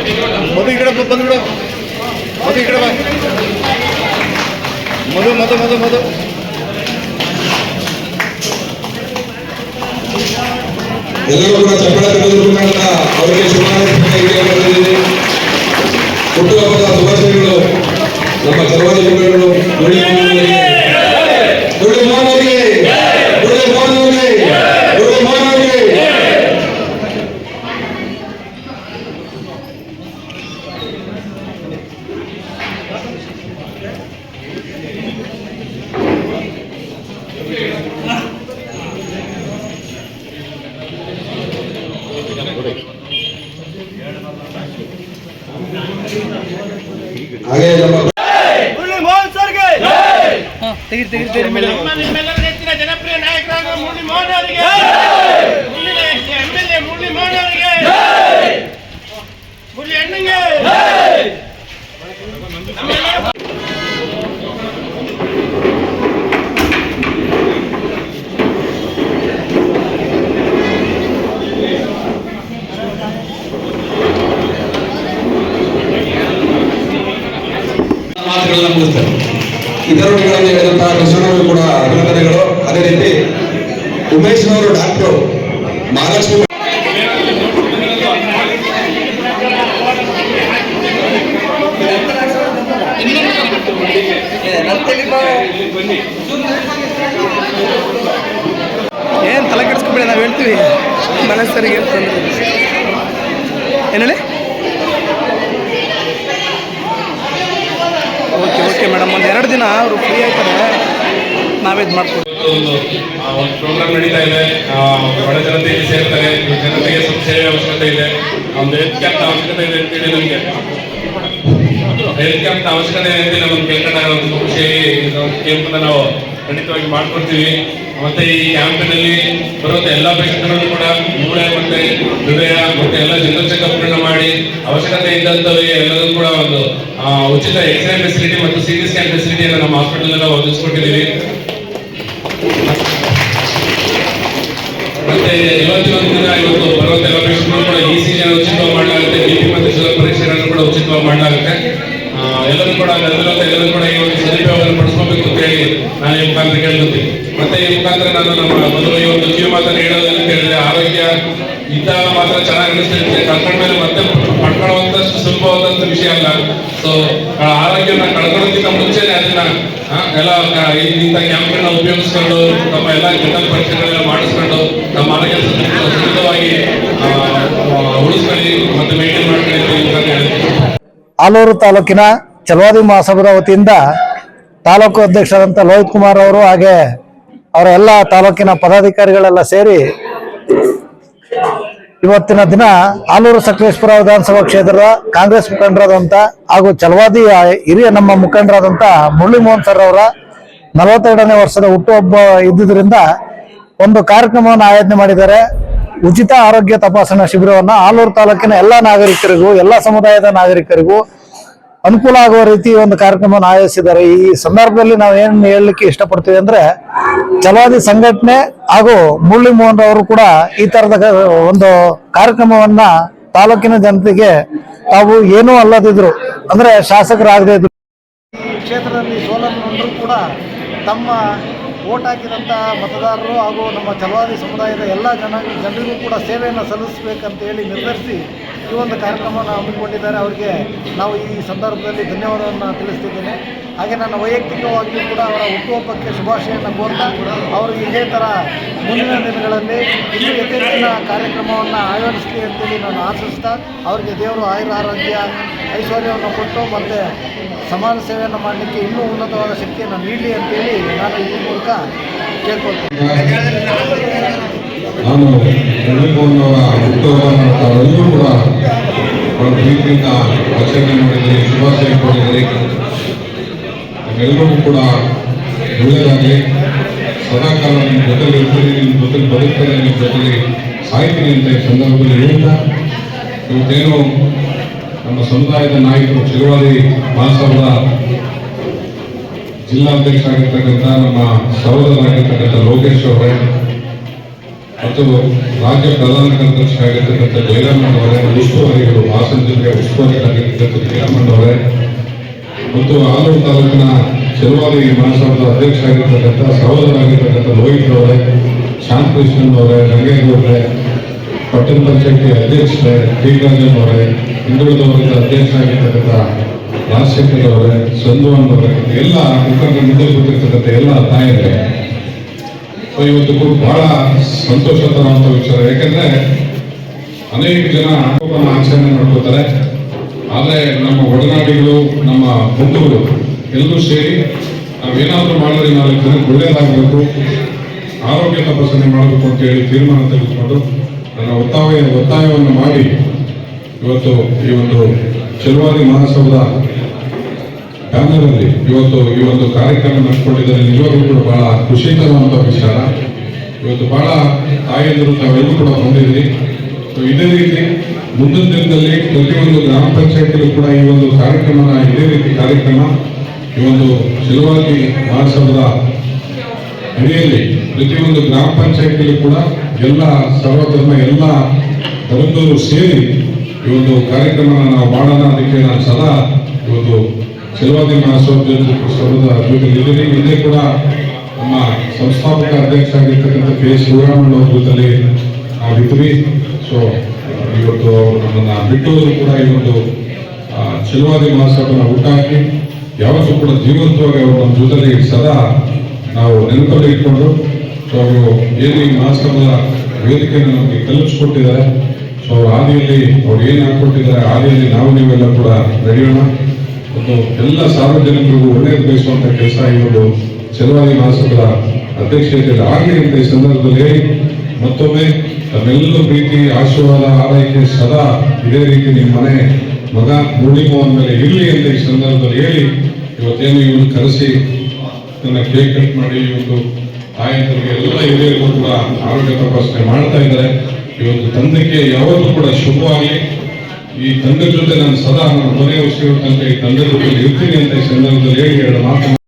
ಮಧು ಈ ಕಡೆ ಬಂದ್ಬಿಡು. ಮಧು ಈ ಬಾ. ಮಧು ಮಧು ಮಧು ಮಧು. ಎಲ್ಲರೂ ಕೂಡ ಚಪ್ಪಳ ಕಟ್ಟೋದ್ರ ಅವರಿಗೆ ಶುಭಾಶಯ ಹುಟ್ಟುಹಬ್ಬದ ಶುಭಾಶಯಗಳು ನಮ್ಮ ಸರ್ವಾದಿ ಮುಖಂಡರು ಮುರಳಿ ಮೋಹನ್ ಅವರಿಗೆ ಮುರಳಿ ಮೋಹನ್ ಅವರಿಗೆ ಮುರಳಿ ಮೋಹನ್ ಅವರಿಗೆ ಮುರಳಿ ಮೋಹನ್ ಅವರಿಗೆ ಹಾಗೆ ನಮ್ಮ ನಮ್ಮ ನಿಮ್ಮೆಲ್ಲರ ನೆಚ್ಚಿನ ಜನಪ್ರಿಯ ನಾಯಕರಾದ ಮುರಳಿ ಮೋಹನ್ ಅವರಿಗೆ ಮುಂದಿನ ಎಂ.ಎಲ್.ಎ. ಮುರಳಿ ಮೋಹನ್ ಅವರಿಗೆ ಮುರಳಿ ಅಣ್ಣಂಗೆ ನಮ್ಮೆಲ್ಲರ ಮುಗಿಸ್ತಾರೆ ಇದರೊಳಗೆ ಹೇಳಿದಂತಹ ಕೂಡ ಅಭಿನಂದನೆಗಳು. ಅದೇ ರೀತಿ ಉಮೇಶ್ ಡಾಕ್ಟರ್ ಮಹಾಲಕ್ಷ್ಮಿ ಏನು ತಲೆ ಕೆಡಿಸ್ಕೊಬೇಡಿ, ನಾವು ಹೇಳ್ತೀವಿ. ಮನಸ್ಸರಿಗೆ. ಏನು ಹೇಳಿ ಒಂದು ಎರಡು ದಿನ ಅವರು ಫ್ರೀ ಆಯ್ತಾರೆ, ನಾವೇ ಇದು ಮಾಡ್ಕೊಡ್ತೀವಿ. ಒಂದು ಒಂದು ಪ್ರೋಗ್ರಾಮ್ ನಡೀತಾ ಇದೆ. ಬಡ ಜನತೆಗೆ ಸೇರ್ತಾರೆ. ಜನತೆಗೆ ಸ್ವಲ್ಪ ಸೇವೆ ಅವಶ್ಯಕತೆ ಇದೆ. ಒಂದು ಹೆಲ್ತ್ ಕ್ಯಾಂಪ್ ಅವಶ್ಯಕತೆ ಇದೆ ಅಂತೇಳಿ ನಮಗೆ. ಹೆಲ್ತ್ ಕ್ಯಾಂಪ್ ಅವಶ್ಯಕತೆ ಇದೆ ನಮ್ಗೆ ಕೇಳ್ಕೊಂಡಾಗ ಒಂದು ಖುಷಿಯಾಗಿ ಕ್ಯಾಂಪ್ ನಾವು ಖಂಡಿತವಾಗಿ ಮಾಡ್ಕೊಡ್ತೀವಿ. ಮತ್ತೆ ಈ ಕ್ಯಾಂಪಿನಲ್ಲಿ ಬರುವಂತ ಎಲ್ಲ ಪೇಷಂಟ್ಗಳನ್ನು ಕೂಡ ಮೂಳೆ ಮತ್ತೆ ಹೃದಯ ಮತ್ತೆ ಎಲ್ಲ ಜನರಲ್ ಚೆಕಪ್ಗಳನ್ನ ಮಾಡಿ ಅವಶ್ಯಕತೆ ಇದ್ದಂಥವರಿಗೆ ಎಲ್ಲದೂ ಕೂಡ ಒಂದು ಉಚಿತ ಎಕ್ಸ್ರೇ ಫೆಸಿಲಿಟಿ ಮತ್ತು ಸಿ ಟಿ ಸ್ಕ್ಯಾನ್ ಎಲ್ಲ ನಮ್ಮ ಹಾಸ್ಪಿಟಲ್ ಎಲ್ಲ ಒದಗಿಸ್ಕೊಟ್ಟಿದ್ದೀವಿ. ಮತ್ತೆ ಇವತ್ತಿನ ದಿನ ಇವತ್ತು ಬರುವಂತ ಎಲ್ಲ ಕೂಡ ಇ ಸಿ ಜಿ ಉಚಿತವಾಗಿ ಮಾಡಲಾಗುತ್ತೆ. ಬಿ ಪಿ ಮತ್ತು ಶುಗರ್ ಪರೀಕ್ಷೆಗಳನ್ನು ಕೂಡ ಉಚಿತವಾಗಿ ಮಾಡಲಾಗುತ್ತೆ. ಎಲ್ಲರೂ ಕೂಡ ಅದರಲ್ಲಂತ ಎಲ್ಲರೂ ಕೂಡ ಈ ಒಂದು ಸದುಪಯೋಗವನ್ನು ಪಡಿಸ್ಕೋಬೇಕು ಅಂತ ಹೇಳಿ ನಾನು ಈ ಮುಖಾಂತರ ಕೇಳ್ಕೊತೀನಿ. ಮತ್ತೆ ಈ ಮುಖಾಂತರ ನಾನು ನಮ್ಮ ಮೊದಲು ಈ ಒಂದು ಕಿವಿ ಮಾತನ್ನು ಹೇಳೋದನ್ನು ಹೇಳಿದ್ರೆ ಆರೋಗ್ಯ ಇದ್ದಾಗ ಮಾತ್ರ ಚೆನ್ನಾಗಿ ಅನಿಸ್ತಿರುತ್ತೆ. ಕಳ್ಕೊಂಡ್ಮೇಲೆ ಮತ್ತೆ ಪಡ್ಕೊಳ್ಳುವಂತಷ್ಟು ಸುಲಭವಾದಂತ ವಿಷಯ ಅಲ್ಲ. ಸೊ ಆರೋಗ್ಯನ ಕಳ್ಕೊಳ್ಳೋದಕ್ಕಿಂತ ಮುಂಚೆನೆ ಅದನ್ನ ಎಲ್ಲ ಇಂಥ ಕ್ಯಾಂಪ್ಗಳನ್ನ ಉಪಯೋಗಿಸ್ಕೊಂಡು, ನಮ್ಮ ಎಲ್ಲ ಜನರಲ್ ಪರೀಕ್ಷೆಗಳೆಲ್ಲ ಮಾಡಿಸ್ಕೊಂಡು, ನಮ್ಮ ಆರೋಗ್ಯ ಸುರಕ್ಷಿತವಾಗಿ ಉಳಿಸ್ಕೊಳ್ಳಿ ಮತ್ತು ಮೇಂಟೈನ್ ಮಾಡ್ಕೊಳ್ಳಿ ಅಂತ ಹೇಳ್ತೀನಿ ಆಲೂರು ತಾಲೂಕಿನ ಚಲವಾದಿ ಮಹಾಸಭದ ವತಿಯಿಂದ ತಾಲೂಕು ಅಧ್ಯಕ್ಷರಾದಂಥ ಲೋಹಿತ್ ಕುಮಾರ್ ಅವರು ಹಾಗೆ ಅವರ ಎಲ್ಲ ತಾಲೂಕಿನ ಪದಾಧಿಕಾರಿಗಳೆಲ್ಲ ಸೇರಿ ಇವತ್ತಿನ ದಿನ ಆಲೂರು ಸಕಲೇಶ್ಪುರ ವಿಧಾನಸಭಾ ಕ್ಷೇತ್ರದ ಕಾಂಗ್ರೆಸ್ ಮುಖಂಡರಾದಂಥ ಹಾಗೂ ಚಲವಾದಿ ಹಿರಿಯ ನಮ್ಮ ಮುಖಂಡರಾದಂಥ ಮುರಳಿ ಮೋಹನ್ ಸರ್ ಅವರ ನಲವತ್ತೆರಡನೇ ವರ್ಷದ ಹುಟ್ಟುಹಬ್ಬ ಇದ್ದುದರಿಂದ ಒಂದು ಕಾರ್ಯಕ್ರಮವನ್ನು ಆಯೋಜನೆ ಮಾಡಿದ್ದಾರೆ. ಉಚಿತ ಆರೋಗ್ಯ ತಪಾಸಣಾ ಶಿಬಿರವನ್ನು ಆಲೂರು ತಾಲೂಕಿನ ಎಲ್ಲ ನಾಗರಿಕರಿಗೂ, ಎಲ್ಲ ಸಮುದಾಯದ ನಾಗರಿಕರಿಗೂ ಅನುಕೂಲ ಆಗುವ ರೀತಿ ಒಂದು ಕಾರ್ಯಕ್ರಮವನ್ನು ಆಯೋಜಿಸಿದ್ದಾರೆ. ಈ ಸಂದರ್ಭದಲ್ಲಿ ನಾವು ಏನು ಹೇಳಲಿಕ್ಕೆ ಇಷ್ಟಪಡ್ತೀವಿ ಅಂದ್ರೆ ಚಲವಾದಿ ಸಂಘಟನೆ ಹಾಗೂ ಮುರಳಿ ಮೋಹನ್ ಅವರು ಕೂಡ ಈ ತರದ ಒಂದು ಕಾರ್ಯಕ್ರಮವನ್ನ ತಾಲೂಕಿನ ಜನತೆಗೆ ತಾವು ಏನೂ ಅಲ್ಲದಿದ್ರು, ಅಂದ್ರೆ ಶಾಸಕರಾಗದೇ ಇದ್ರು. ಈ ಕ್ಷೇತ್ರದಲ್ಲಿ ಸೋಲನ್ನೊಂದರೂ ಕೂಡ ತಮ್ಮ ಓಟ್ ಹಾಕಿದಂಥ ಮತದಾರರು ಹಾಗೂ ನಮ್ಮ ಚಲವಾದಿ ಸಮುದಾಯದ ಎಲ್ಲ ಜನ ಜನರಿಗೂ ಕೂಡ ಸೇವೆಯನ್ನು ಸಲ್ಲಿಸಬೇಕಂತ ಹೇಳಿ ನಿರ್ಧರಿಸಿ ಈ ಒಂದು ಕಾರ್ಯಕ್ರಮವನ್ನು ಹಮ್ಮಿಕೊಂಡಿದ್ದಾರೆ. ಅವರಿಗೆ ನಾವು ಈ ಸಂದರ್ಭದಲ್ಲಿ ಧನ್ಯವಾದವನ್ನು ತಿಳಿಸ್ತಿದ್ದೇನೆ. ಹಾಗೆ ನನ್ನ ವೈಯಕ್ತಿಕವಾಗಿಯೂ ಕೂಡ ಅವರ ಹುಟ್ಟುಹಬ್ಬಕ್ಕೆ ಶುಭಾಶಯವನ್ನು ಕೋರ್ತಾ, ಅವರು ಇದೇ ಥರ ಮುಂದಿನ ದಿನಗಳಲ್ಲಿ ಇನ್ನೂ ಯಥೇಚ್ಛಿನ ಕಾರ್ಯಕ್ರಮವನ್ನು ಆಯೋಜಿಸಲಿ ಅಂತೇಳಿ ನಾನು ಆಶಿಸ್ತಾ, ಅವರಿಗೆ ದೇವರು ಆಯುರ ಆರೋಗ್ಯ, ಐಶ್ವರ್ಯವನ್ನು ಕೊಟ್ಟು ಮತ್ತು ಸಮಾಜ ಸೇವೆಯನ್ನು ಮಾಡಲಿಕ್ಕೆ ಇನ್ನೂ ಉನ್ನತವಾದ ಶಕ್ತಿಯನ್ನು ನೀಡಲಿ ಅಂತೇಳಿ ನಾನು ಈ ಮೂಲಕ ಕೇಳ್ಕೊಳ್ತೀನಿ. ಅವರ ಪ್ರೀತಿಯಿಂದ ಆಚರಣೆ ಮಾಡಿದ್ದೀರಿ ಶುಭಾಶಯ ಕೋರಿದ್ದೀರಿ ನಿಮ್ಮೆಲ್ಲರಿಗೂ ಕೂಡ ಒಳ್ಳೆಯದಾಗಲಿ. ಸದಾಕಾಲ ನಿಮ್ಮ ಜೊತೆಲಿ ಇರ್ತೀನಿ ನಿಮ್ಮ ಜೊತೆಲಿ ಬದುಕ್ತಾರೆ, ನಿಮ್ಮ ಜೊತೆಲಿ ಸಾಯ್ತೀನಿ ಅಂತ ಈ ಸಂದರ್ಭದಲ್ಲಿ ಹೇಳ್ತಾ ಇವತ್ತೇನು ನಮ್ಮ ಸಮುದಾಯದ ನಾಯಕರು ಚಿರುವಾರಿ ಮಹಾಸಭದ ಜಿಲ್ಲಾಧ್ಯಕ್ಷ ಆಗಿರ್ತಕ್ಕಂಥ ನಮ್ಮ ಸಹೋದರರಾಗಿರ್ತಕ್ಕಂಥ ಲೋಕೇಶ್ ಅವರೇ ಮತ್ತು ರಾಜ್ಯ ಪ್ರಧಾನ ಕಾರ್ಯದರ್ಶಿ ಆಗಿರ್ತಕ್ಕಂಥ ಜಯರಾಮನ್ ಅವರೇ, ಉಸ್ತುವಾರಿಗಳು, ಹಾಸನ ಜಿಲ್ಲೆಯ ಉಸ್ತುವಾರಿಗಳಾಗಿರ್ತಕ್ಕಂಥ ಜಯರಾಮನ್ ಅವರೇ, ಮತ್ತು ಆಲೂರು ತಾಲೂಕಿನ ಚೆಲುವಾರಿ ಮಹಾಸಭಾದ ಅಧ್ಯಕ್ಷ ಆಗಿರ್ತಕ್ಕಂಥ ಸಹೋದರಾಗಿರ್ತಕ್ಕಂಥ ಲೋಹಿತ್ ಅವರೇ, ಶಾಂತಕೃಷ್ಣನ್ ಅವರೇ ರಂಗೇಗೌಡ್ರೆ ಪಟ್ಟಣ ಪಂಚಾಯತಿ ಅಧ್ಯಕ್ಷರೇ ಟಿ ರಾಜನ್ ಅವರೇ ಹಿಂದುಳಿದ ವರ್ಗದ ಅಧ್ಯಕ್ಷ ಆಗಿರ್ತಕ್ಕಂಥ ರಾಜಶೇಖರ್ ಅವರೇ, ಸಂಧುವನ್ ಅವರೇ, ಎಲ್ಲ ಮುಖಂಡ ಮುಂದೆ ಕೂತಿರ್ತಕ್ಕಂಥ ಎಲ್ಲ ತಾಯಂದ್ರೆ. ಇವತ್ತು ಕೂಡ ಬಹಳ ಸಂತೋಷ ವಿಚಾರ. ಯಾಕಂದ್ರೆ ಅನೇಕ ಜನ ಆಚರಣೆ ಮಾಡ್ಕೋತಾರೆ. ಆದ್ರೆ ನಮ್ಮ ಒಡನಾಡಿಗಳು, ನಮ್ಮ ಬಂಧುಗಳು ಎಲ್ಲರೂ ಸೇರಿ ನಾವೇನಾದ್ರೂ ಮಾಡಿದ್ರೆ ನಾಲ್ಕು ಜನಕ್ಕೆ ಒಳ್ಳೇದಾಗಬೇಕು. ಆರೋಗ್ಯ ತಪಾಸಣೆ ಮಾಡಬೇಕು ಅಂತ ಹೇಳಿ ತೀರ್ಮಾನ ತೆಗೆದುಕೊಂಡು ನನ್ನ ಒತ್ತಾಯ ಒತ್ತಾಯವನ್ನು ಮಾಡಿ ಇವತ್ತು ಈ ಒಂದು ಚೆಲುವಾರಿ ಮಹಾಸಭದ ಬ್ಯಾನರಲ್ಲಿ ಇವತ್ತು ಈ ಒಂದು ಕಾರ್ಯಕ್ರಮ ನಡೆಸ್ಕೊಂಡಿದ್ದಾರೆ. ನಿಜವಾಗ್ಲೂ ಕೂಡ ಬಹಳ ಖುಷಿ ತರುವಂತ ವಿಚಾರ. ಇವತ್ತು ಬಹಳ ತಾಯಂದಿರು ತಾವೆಲ್ಲರೂ ಕೂಡ ಬಂದಿದ್ರಿ ಇದೇ ರೀತಿ ಮುಂದಿನ ದಿನದಲ್ಲಿ ಪ್ರತಿಯೊಂದು ಗ್ರಾಮ ಪಂಚಾಯತಿಗೂ ಕೂಡ ಈ ಒಂದು ಕಾರ್ಯಕ್ರಮನ, ಇದೇ ರೀತಿ ಕಾರ್ಯಕ್ರಮ ಈ ಒಂದು ಚೆಲುವಾಗಿ ಮಹಾಸಭದ ಅಡಿಯಲ್ಲಿ ಪ್ರತಿಯೊಂದು ಗ್ರಾಮ ಪಂಚಾಯತಿಗೂ ಕೂಡ ಎಲ್ಲ ಸರ್ವಧರ್ಮ, ಎಲ್ಲ ಧರ್ಮದವರು ಸೇರಿ ಈ ಒಂದು ಕಾರ್ಯಕ್ರಮನ ನಾವು ಮಾಡೋಣ ಅದಕ್ಕೆ ನಾನು ಸದಾ ಇವತ್ತು ಚೆಲುವಾದಿ ಮಹಾಸಭದ ಸಭದ ಜೊತೆ ಇಲ್ಲಿ ಕೂಡ ನಮ್ಮ ಸಂಸ್ಥಾಪಕ ಅಧ್ಯಕ್ಷ ಆಗಿರ್ತಕ್ಕಂಥ ಕೆ ಶಿವರಾಮಣ್ಣ ಅವ್ರ ಜೊತೆಲಿ ನಾವಿದ್ವಿ ಸೊ ಇವತ್ತು ನನ್ನ ಬಿಟ್ಟುವುದು ಕೂಡ ಈ ಒಂದು ಆ, ಮಹಾಸಭನ ಊಟ ಹಾಕಿ ಯಾವತ್ತೂ ಕೂಡ ಜೀವಂತವಾಗಿ ಅವರು ನಮ್ಮ ಜೊತೆಯಲ್ಲಿ ಸದಾ ನಾವು ನೆನಪಲ್ಲಿ ಇಟ್ಕೊಂಡು ಸೊ ಅವರು ಏನು ಈ ಮಹಾಸಭದ ವೇದಿಕೆಯನ್ನು ನಮಗೆ ಕಲಿಸ್ಕೊಟ್ಟಿದ್ದಾರೆ ಸೊ ಅವ್ರ ಹಾದಿಯಲ್ಲಿ ಅವ್ರು ಏನು ಹಾಕ್ಕೊಟ್ಟಿದ್ದಾರೆ ಹಾದಿಯಲ್ಲಿ ನಾವು ನೀವೆಲ್ಲ ಕೂಡ ನಡೆಯೋಣ. ಒಂದು ಎಲ್ಲ ಸಾರ್ವಜನಿಕರಿಗೂ ಒಳ್ಳೆಯದು ಬಯಸುವಂತ ಕೆಲಸ ಇರೋದು ಒಂದು ಮಾಸಗಳ ಅಧ್ಯಕ್ಷತೆಯಲ್ಲಿ ಆಗಲಿ ಅಂತ ಈ ಸಂದರ್ಭದಲ್ಲಿ ಮತ್ತೊಮ್ಮೆ ತಮ್ಮೆಲ್ಲ ಪ್ರೀತಿ ಆಶೀರ್ವಾದ, ಆರೈಕೆ ಸದಾ ಇದೇ ರೀತಿ ನಿಮ್ಮ ಮನೆ ಮಗ ಮುರಳಿಮೋಹನ್ ಮೇಲೆ ಇರಲಿ ಅಂತ ಈ ಸಂದರ್ಭದಲ್ಲಿ ಹೇಳಿ. ಇವತ್ತೇನು ಇವನು ಕರೆಸಿ ನನ್ನ ಕೇಕ್ ಕಟ್ ಮಾಡಿ ಇವತ್ತು ತಾಯಂತರಿಗೆ ಎಲ್ಲ ಹಿರಿಯರಿಗೂ ಕೂಡ ಆರೋಗ್ಯ ತಪಾಸಣೆ ಮಾಡ್ತಾ ಇದ್ದಾರೆ. ಇವತ್ತು ತಂದಕ್ಕೆ ಯಾವತ್ತೂ ಕೂಡ ಶುಭವಾಗಲಿ. ಈ ತಂದೆ ಜೊತೆ ನಾನು ಸದಾ ನನ್ನ ಕೊನೆಯ ವರ್ಷಗಳ ತನಕ ಈ ತಂದೆ ಜೊತೆ ಇರ್ತೀನಿ ಅಂತ ಈ ಸಂದರ್ಭದಲ್ಲಿ ಹೇಳಿ ಎರಡು ಮಾತು